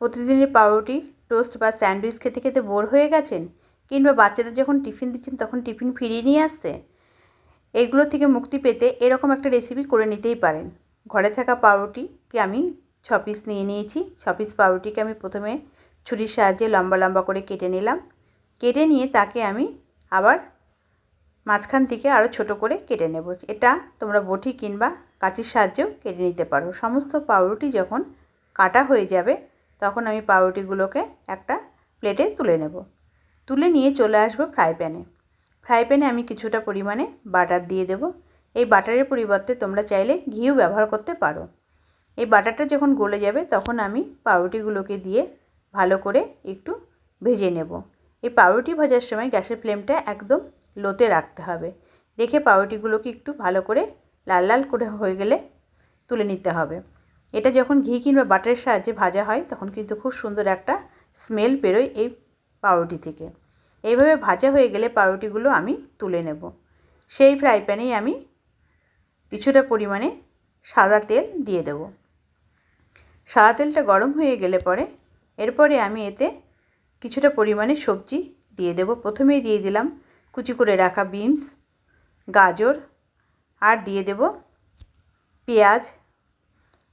প্রতিদিনের পাউরুটি, টোস্ট বা স্যান্ডউইচ খেতে খেতে বোর হয়ে গেছেন? কিংবা বাচ্চাদের যখন টিফিন দিচ্ছেন, তখন টিফিন ফিরিয়ে নিয়ে আসতে এইগুলো থেকে মুক্তি পেতে এরকম একটা রেসিপি করে নিতেই পারেন। ঘরে থাকা পাউরুটিকে আমি ছ পিস নিয়ে নিয়েছি। ছ পিস পাউরুটিকে আমি প্রথমে ছুরির সাহায্যে লম্বা লম্বা করে কেটে নিলাম। কেটে নিয়ে তাকে আমি আবার মাঝখান থেকে আরও ছোট করে কেটে নেব। এটা তোমরা বটি কিংবা কাঁচির সাহায্যেও কেটে নিতে পারো। সমস্ত পাউরুটি যখন কাটা হয়ে যাবে তখন আমি পাউরুটিগুলোকে একটা প্লেটে তুলে নেব। তুলে নিয়ে চলে আসব ফ্রাই প্যানে। ফ্রাই প্যানে আমি কিছুটা পরিমাণে বাটার দিয়ে দেব। এই বাটারের পরিবর্তে তোমরা চাইলে ঘিও ব্যবহার করতে পারো। এই বাটারটা যখন গলে যাবে তখন আমি পাউরুটিগুলোকে দিয়ে ভালো করে একটু ভেজে নেব। এই পাউরুটি ভাজার সময় গ্যাসের ফ্লেমটা একদম লোতে রাখতে হবে। রেখে পাউরুটিগুলোকে একটু ভালো করে লাল লাল করে হয়ে গেলে তুলে নিতে হবে। এটা যখন ঘি কিংবা বাটারের সাহায্যে ভাজা হয়, তখন কিন্তু খুব সুন্দর একটা স্মেল বেরোয় এই পাউরুটি থেকে। এইভাবে ভাজা হয়ে গেলে পাউরুটিগুলো আমি তুলে নেব। সেই ফ্রাই প্যানেই আমি কিছুটা পরিমাণে সাদা তেল দিয়ে দেব। সাদা তেলটা গরম হয়ে গেলে পরে, এরপরে আমি এতে কিছুটা পরিমাণে সবজি দিয়ে দেব। প্রথমেই দিয়ে দিলাম কুচি করে রাখা বিনস গাজর, আর দিয়ে দেব পেঁয়াজ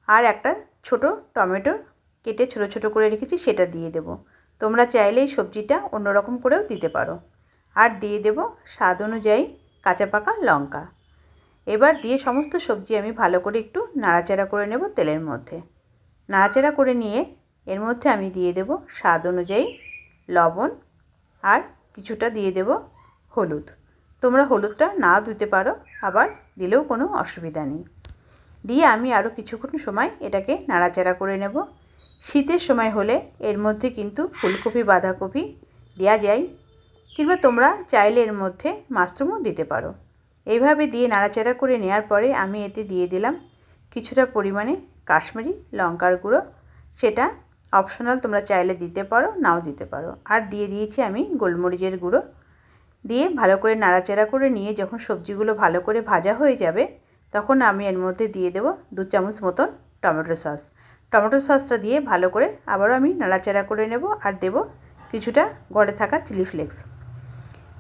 আর একটা ছোট টমেটো কেটে ছোট ছোট করে রেখেছি, সেটা দিয়ে দেব। তোমরা চাইলে এই সবজিটা অন্যরকম করেও দিতে পারো। আর দিয়ে দেব স্বাদ অনুযায়ী কাঁচা পাকা লঙ্কা। এবার দিয়ে সমস্ত সবজি আমি ভালো করে একটু নাড়াচাড়া করে নেব তেলের মধ্যে। নাড়াচাড়া করে নিয়ে এর মধ্যে আমি দিয়ে দেব স্বাদ অনুযায়ী লবণ আর কিছুটা দিয়ে দেব হলুদ। তোমরা হলুদটা না দিতে পারো, আবার দিলেও কোনো অসুবিধা নেই। দিয়ে আমি আরও কিছুক্ষণ সময় এটাকে নাড়াচাড়া করে নেব। শীতের সময় হলে এর মধ্যে কিন্তু ফুলকপি, বাঁধাকপি দেওয়া যায় কিংবা তোমরা চাইলে এর মধ্যে মাশরুমও দিতে পারো। এইভাবে দিয়ে নাড়াচাড়া করে নেওয়ার পরে আমি এতে দিয়ে দিলাম কিছুটা পরিমাণে কাশ্মীরি লঙ্কার গুঁড়ো। সেটা অপশনাল তোমরা চাইলে দিতে পারো, নাও দিতে পারো। আর দিয়ে দিয়েছি আমি গোলমরিচের গুঁড়ো। দিয়ে ভালো করে নাড়াচাড়া করে নিয়ে যখন সবজিগুলো ভালো করে ভাজা হয়ে যাবে তখন আমি এর মধ্যে দিয়ে দেবো দু চামচ মতন টমেটো সস। টমেটো সসটা দিয়ে ভালো করে আবারও আমি নাড়াচাড়া করে নেব আর দেব কিছুটা ঘরে থাকা চিলি ফ্লেক্স।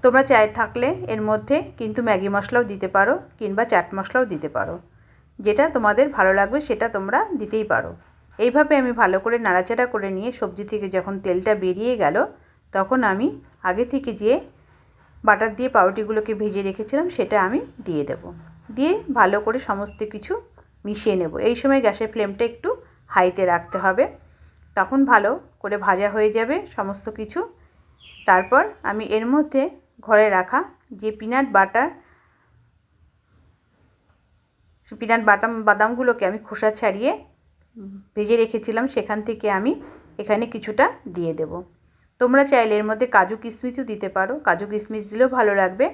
তোমরা চাই থাকলে এর মধ্যে কিন্তু ম্যাগি মশলাও দিতে পারো কিংবা চাট মশলাও দিতে পারো। যেটা তোমাদের ভালো লাগবে সেটা তোমরা দিতেই পারো। এইভাবে আমি ভালো করে নাড়াচাড়া করে নিয়ে সবজি থেকে যখন তেলটা বেরিয়ে গেল, তখন আমি আগে থেকে যে বাটার দিয়ে পাউরুটিগুলোকে ভেজে রেখেছিলাম সেটা আমি দিয়ে দেব। দিয়ে ভালো করে সমস্ত কিছু মিশিয়ে নেব। এই সময় গ্যাসের ফ্লেমটা একটু হাইতে রাখতে হবে। তখন ভালো করে ভাজা হয়ে যাবে সমস্ত কিছু। তারপর আমি এর মধ্যে ঘরে রাখা যে পিনাট বাটার পিনাট বাটাম বাদামগুলোকে আমি খোসা ছাড়িয়ে ভেজে রেখেছিলাম, সেখান থেকে আমি এখানে কিছুটা দিয়ে দেব। তোমরা চাইলে এর মধ্যে কাজু কিশমিশও দিতে পারো। কাজু কিশমিশ দিলেও ভালো লাগবে।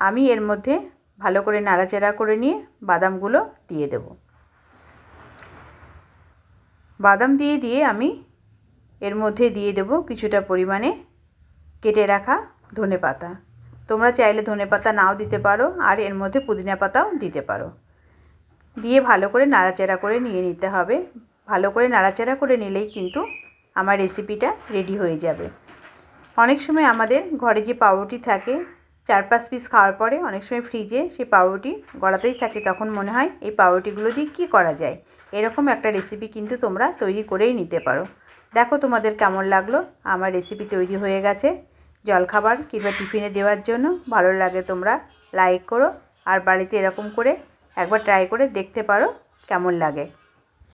আমি এর মধ্যে ভালো করে নাড়াচাড়া করে নিয়ে বাদামগুলো দিয়ে দেব। বাদাম দিয়ে দিয়ে আমি এর মধ্যে দিয়ে দেব কিছুটা পরিমাণে কেটে রাখা ধনে পাতা। তোমরা চাইলে ধনে পাতা নাও দিতে পারো, আর এর মধ্যে পুদিনা পাতাও দিতে পারো। দিয়ে ভালো করে নাড়াচাড়া করে নিয়ে নিতে হবে। ভালো করে নাড়াচাড়া করে নিলেই কিন্তু আমার রেসিপিটা রেডি হয়ে যাবে। অনেক সময় আমাদের ঘরে যে পাউরুটি থাকে চার পাঁচ পিস খাওয়ার পরে অনেক সময় ফ্রিজে সেই পাউরুটি গড়াতেই থাকে, তখন মনে হয় এই পাউরুটিগুলো দিয়ে কী করা যায়? এরকম একটা রেসিপি কিন্তু তোমরা তৈরি করেই নিতে পারো। দেখো তোমাদের কেমন লাগল? আমার রেসিপি তৈরি হয়ে গেছে। জলখাবার কিংবা টিফিনে দেওয়ার জন্য ভালো লাগে তোমরা লাইক করো। আর বাড়িতে এরকম করে একবার ট্রাই করে দেখতে পারো কেমন লাগে।